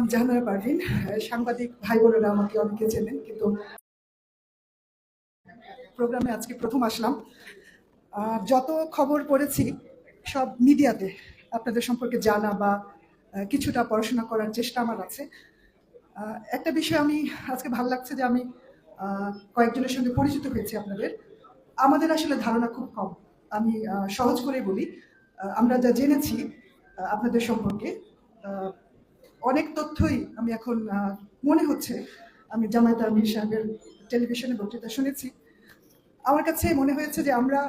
নাম জাহানারা পারভিন। সাংবাদিক ভাই বোনেরা আমাকে অনেকে চেনেন, কিন্তু প্রোগ্রামে আজকে প্রথম আসলাম। যত খবর পড়েছি, সব মিডিয়াতে আপনাদের সম্পর্কে জানা বা কিছুটা পড়াশোনা করার চেষ্টা আমার আছে। একটা বিষয় আমি আজকে ভালো লাগছে যে আমি কয়েকজনের সঙ্গে পরিচিত হয়েছি আপনাদের। আমাদের আসলে ধারণা খুব কম। আমি সহজ করে বলি আমরা যা জেনেছি আপনাদের সম্পর্কে অনেক তথ্যই আমি এখন মনে হচ্ছে আমি জামায়াত আমির সাহেবের টেলিভিশনে বক্তৃতা শুনেছি। আমার কাছে মনে হয়েছে যে আমরা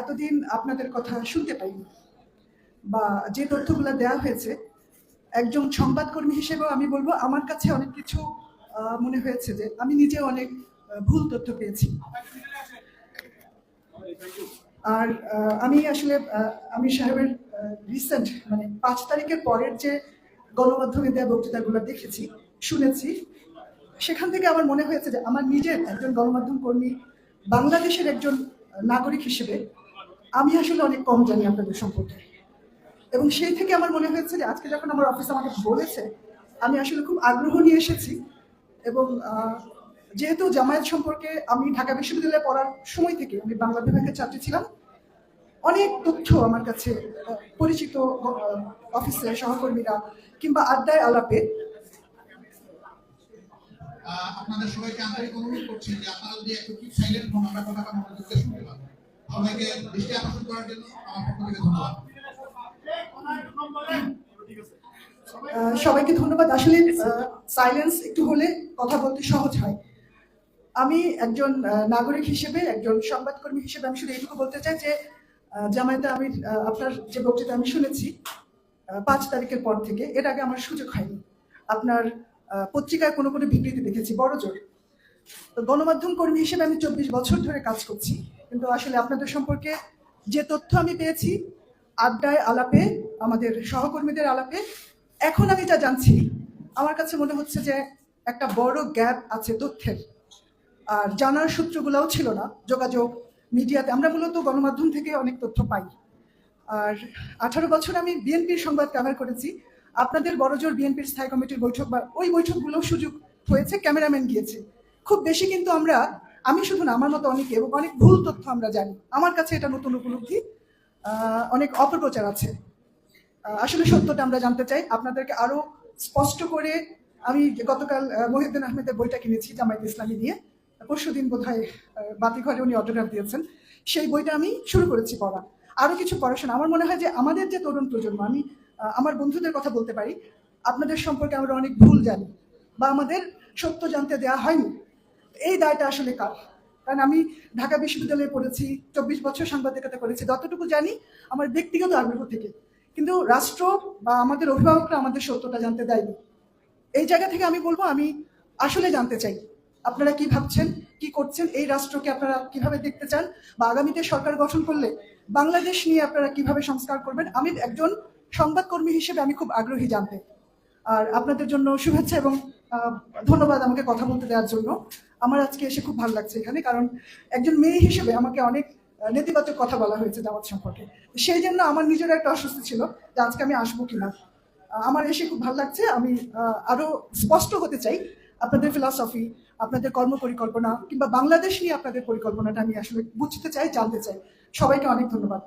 এতদিন আপনাদের কথা শুনতে পাইনি বা যে তথ্যগুলো দেওয়া হয়েছে, একজন সংবাদকর্মী হিসেবেও আমি বলব আমার কাছে অনেক কিছু মনে হয়েছে যে আমি নিজে অনেক ভুল তথ্য পেয়েছি। আর আমি আসলে আমির সাহেবের রিসেন্ট মানে পাঁচ তারিখের পরের যে গণমাধ্যমে দেওয়া বক্তৃতাগুলো দেখেছি, শুনেছি। সেখান থেকে আমার মনে হয়েছে যে আমার নিজের একজন গণমাধ্যম কর্মী বাংলাদেশের একজন নাগরিক হিসেবে আমি আসলে অনেক কম জানি আপনাদের সম্পর্কে। এবং সেই থেকে আমার মনে হয়েছে যে আজকে যখন আমার অফিস আমাকে বলেছে, আমি আসলে খুব আগ্রহ নিয়ে এসেছি এবং যেহেতু জামায়াত সম্পর্কে আমি ঢাকা বিশ্ববিদ্যালয়ে পড়ার সময় থেকে আমি বাংলা বিভাগের ছাত্রী ছিলাম অনেক তথ্য আমার কাছে পরিচিত অফিসের সহকর্মীরা কিংবা আড্ডায় আলাপে। আপনাদের সবাইকে আন্তরিক অনুরোধ করছি যে আপনারা যদি একটু কি সাইলেন্ট হন আমরা কথাটা মনোযোগ দিয়ে শুনতে পাবো সবাইকে দৃষ্টি আকর্ষণ করার জন্য আমার পক্ষ থেকে ধন্যবাদ। সবাইকে ধন্যবাদ। আসলে সাইলেন্স একটু হলে কথা বলতে সহজ হয়। আমি একজন নাগরিক হিসেবে একজন সংবাদকর্মী হিসেবে আমি শুধু এইটুকু বলতে চাই যে জামায়াতে আমি আপনার যে বক্তৃতা আমি শুনেছি পাঁচ তারিখের পর থেকে এর আগে আমার সুযোগ হয়নি। আপনার পত্রিকায় কোনো কোনো বিবৃতি দেখেছি, বড় জোর। তো গণমাধ্যম কর্মী হিসেবে আমি চব্বিশ বছর ধরে কাজ করছি, কিন্তু আসলে আপনাদের সম্পর্কে যে তথ্য আমি পেয়েছি, আড্ডায় আলাপে, আমাদের সহকর্মীদের আলাপে, এখন আমি যা জানছি, আমার কাছে মনে হচ্ছে যে একটা বড় গ্যাপ আছে তথ্যের। আর জানার সূত্রগুলোও ছিল না, যোগাযোগ মিডিয়াতে আমরা মূলত গণমাধ্যম থেকে অনেক তথ্য পাই। আর আঠারো বছর আমি বিএনপির সংবাদ কাভার করেছি। আপনাদের বড়জোর বিএনপির স্থায়ী কমিটির বৈঠক বা ওই বৈঠকগুলোও সুযোগ হয়েছে, ক্যামেরাম্যান গিয়েছে। খুব বেশি কিন্তু আমরা, আমি শুধু না, আমার মতো অনেকে এবং অনেক ভুল তথ্য আমরা জানি। আমার কাছে এটা নতুন উপলব্ধি। অনেক অপপ্রচার আছে। আসলে সত্যটা আমরা জানতে চাই। আপনাদেরকে আরও স্পষ্ট করে আমি গতকাল মহিউদ্দিন আহমেদের বইটা কিনেছি জামায়াত ইসলামী নিয়ে। পরশু দিন বোধ বাতিঘরে উনি অটোগ্রাফ দিয়েছেন। সেই বইটা আমি শুরু করেছি পড়া। আরও কিছু পড়াশোনা আমার মনে হয় যে আমাদের যে তরুণ প্রজন্ম, আমি আমার বন্ধুদের কথা বলতে পারি, আপনাদের সম্পর্কে আমরা অনেক ভুল জানি বা আমাদের সত্য জানতে দেওয়া হয়নি। এই দায়টা আসলে কার? কারণ আমি ঢাকা বিশ্ববিদ্যালয়ে পড়েছি, চব্বিশ বছর সাংবাদিকতা করেছি, যতটুকু জানি আমার ব্যক্তিগত আগ্রহ থেকে। কিন্তু রাষ্ট্র বা আমাদের অভিভাবকরা আমাদের সত্যটা জানতে দেয়নি। এই জায়গা থেকে আমি বলব, আমি আসলে জানতে চাই। আপনারা কি ভাবছেন, কি করছেন, এই রাষ্ট্রকে আপনারা কীভাবে দেখতে চান বা আগামীতে সরকার গঠন করলে বাংলাদেশ নিয়ে আপনারা কীভাবে সংস্কার করবেন? আমি একজন সংবাদকর্মী হিসেবে আমি খুব আগ্রহী জানতে। আর আপনাদের জন্য শুভেচ্ছা এবং ধন্যবাদ আমাকে কথা বলতে দেওয়ার জন্য। আমার আজকে এসে খুব ভালো লাগছে এখানে, কারণ একজন মেয়ে হিসেবে আমাকে অনেক নেতিবাচক কথা বলা হয়েছে জামাত সম্পর্কে। সেই জন্য আমার নিজের একটা অস্বস্তি ছিল যে আজকে আমি আসব কিনা। আমার এসে খুব ভালো লাগছে। আমি আরও স্পষ্ট হতে চাই। আপনাদের ফিলসফি আপনাদের কর্ম পরিকল্পনা কিংবা বাংলাদেশ নিয়ে আপনাদের পরিকল্পনাটা আমি আসলে বুঝতে চাই, জানতে চাই। সবাইকে অনেক ধন্যবাদ।